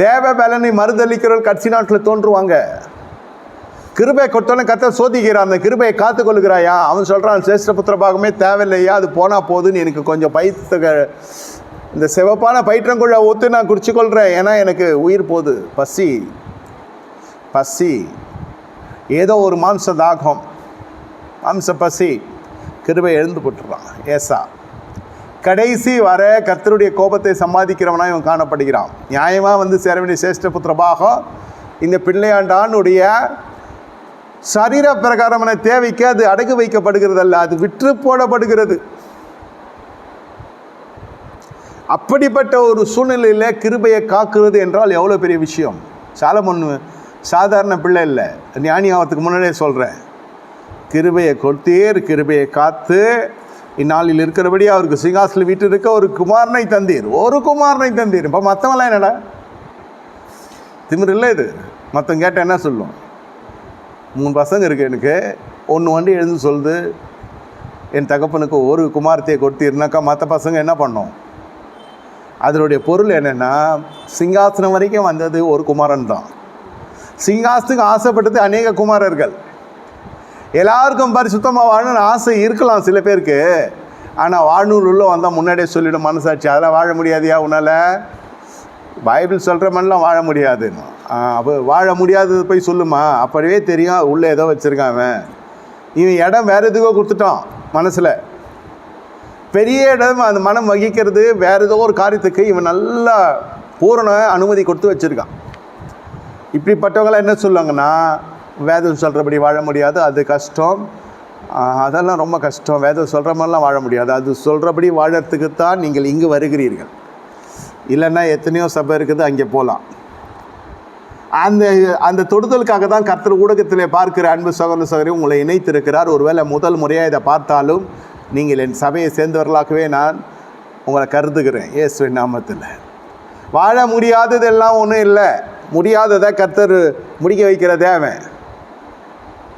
தேவ பலனை மறுதளிக்கிறவர்கள் கடைசி நாட்டில் தோன்றுவாங்க. கிருபை கொட்டோன்னு கத்த சோதிக்கிறான் அந்த கிருபையை காத்துக்கொள்கிறாயா அவன் சொல்கிறான் சிரேஷ்ட புத்திர பாகமே தேவையில்லையா? அது போனால் போதுன்னு எனக்கு கொஞ்சம் பயிற்று இந்த சிவப்பான பயிற்றங்குள்ள ஊற்று நான் குடிச்சு கொள்கிறேன் ஏன்னா எனக்கு உயிர் போகுது. பசி பசி. ஏதோ ஒரு மாம்ச தாகம் மாம்ச பசி. கிருபை எழுந்து போட்டுறான். ஏசா கடைசி வர கர்த்தருடைய கோபத்தை சம்பாதிக்கிறவனாக இவன் காணப்படுகிறான். நியாயமாக வந்து சேர வேண்டிய சிரேஷ்ட புத்திரபாகம் இந்த பிள்ளையாண்டானுடைய சரீர பிரகாரமான தேவைக்கு அது அடகு வைக்கப்படுகிறதல்ல அது விற்று போடப்படுகிறது. அப்படிப்பட்ட ஒரு சூழ்நிலையில் கிருபையை காக்கிறது என்றால் எவ்வளோ பெரிய விஷயம்? சாலமன் சாதாரண பிள்ளை இல்லை. ஞானி ஆகிறதுக்கு முன்னாடியே சொல்கிறேன் கிருபையை கொடுத்தீர் கிருபையை காத்து இந்நாளில் இருக்கிறபடி அவருக்கு சிங்காசில் வீட்டு இருக்க ஒரு குமாரனை தந்தீர். ஒரு குமாரனை தந்தீர். இப்போ மற்றவங்களாம் என்னடா? திமிர் இல்லை இது. மற்றவங்க கேட்டால் என்ன சொல்லும்? மூணு பசங்க இருக்கு எனக்கு. ஒன்று வண்டி எழுந்து சொல்லுது. என் தகப்பனுக்கு ஒரு குமாரத்தையை கொடுத்தீர்னாக்கா மற்ற பசங்க என்ன பண்ணோம்? அதனுடைய பொருள் என்னென்னா சிங்காசனம் வரைக்கும் வந்தது ஒரு குமாரன் தான் சிங்காசத்துக்கு ஆசைப்பட்டது அநேக குமாரர்கள். எல்லாருக்கும் பரிசுத்தமாக வாழணும்னு ஆசை இருக்கலாம் சில பேருக்கு. ஆனால் வாழநூல் உள்ள வந்தால் முன்னாடியே சொல்லிவிடும் மனசாட்சி. அதெல்லாம் வாழ முடியாதியா உன்னால்? பைபிள் சொல்கிற மாதிரிலாம் வாழ முடியாதுன்னு அப்போ வாழ முடியாதது போய் சொல்லுமா? அப்படியே தெரியும். உள்ளே ஏதோ வச்சுருக்கான் அவன். இவன் இடம் வேறு எதுக்கோ கொடுத்துட்டான் மனசில். பெரிய இடம் அந்த மனம் வகிக்கிறது வேறு ஏதோ ஒரு காரியத்துக்கு இவன் நல்லா பூரண அனுமதி கொடுத்து வச்சுருக்கான். இப்படிப்பட்டவங்களாம் என்ன சொல்லுவாங்கன்னா வேதம் சொல்கிறபடி வாழ முடியாது. அது கஷ்டம். அதெல்லாம் ரொம்ப கஷ்டம். வேதம் சொல்கிற மாதிரிலாம் வாழ முடியாது. அது சொல்கிறபடி வாழறதுக்கு தான் நீங்கள் இங்கு வருகிறீர்கள். இல்லைன்னா எத்தனையோ சபை இருக்குது அங்கே போகலாம் அந்த அந்த தொடுதலுக்காக தான் கர்த்தர் ஊடகத்திலே பார்க்கிற அன்பு சகோதர சகோதரி உங்களை இணைத்திருக்கிறார். ஒருவேளை முதல் முறையாக இதை பார்த்தாலும் நீங்கள் என் சபையை சேர்ந்தவர்களாகவே நான் உங்களை கருதுகிறேன். இயேசுவின் நாமத்தில். வாழ முடியாததெல்லாம் ஒன்றும் இல்லை. முடியாததை கர்த்தர் முடிக்க வைக்கிற தேவன்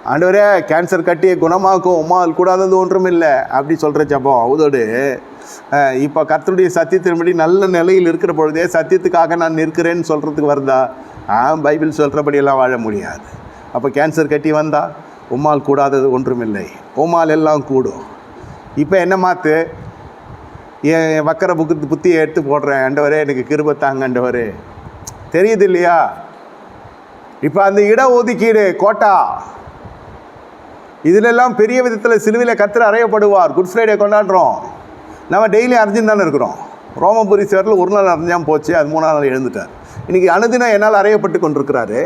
ஆண்டவரே கேன்சர் கட்டியை குணமாக்கும். உமால் கூடாதது ஒன்றும் இல்லை அப்படி சொல்கிற ஜபம் அவதோடு இப்போ கர்த்தருடைய சத்தியத்தின்படி நல்ல நிலையில் இருக்கிற பொழுதே சத்தியத்துக்காக நான் நிற்கிறேன்னு சொல்கிறதுக்கு வருதா? ஆ பைபிள் சொல்கிறபடியெல்லாம் வாழ முடியாது. அப்போ கேன்சர் கட்டி வந்தால் உம்மால் கூடாதது ஒன்றுமில்லை. உமால் எல்லாம் கூடும். இப்போ என்ன மாற்று என் வக்கர புக்கு புத்தியை எடுத்து போடுறேன். ஆண்டவரே எனக்கு கிருபை தாங்க ஆண்டவரே. தெரியுது இல்லையா? இப்போ அந்த இட ஒதுக்கீடு கோட்டா. இதிலெல்லாம் பெரிய விதத்தில் சிலுவையில் கத்திர அறையப்படுவார். குட் ஃப்ரைடே கொண்டாடுறோம். நம்ம டெய்லி அரைஞ்சுன்னு தானே இருக்கிறோம். ரோமபுரி சேரில் ஒரு நாள் அரைஞ்சாமல் போச்சு அது மூணாவது நாள் எழுந்துட்டார். இன்றைக்கி அனுதினம் என்னால் அறையப்பட்டு கொண்டிருக்கிறாரு.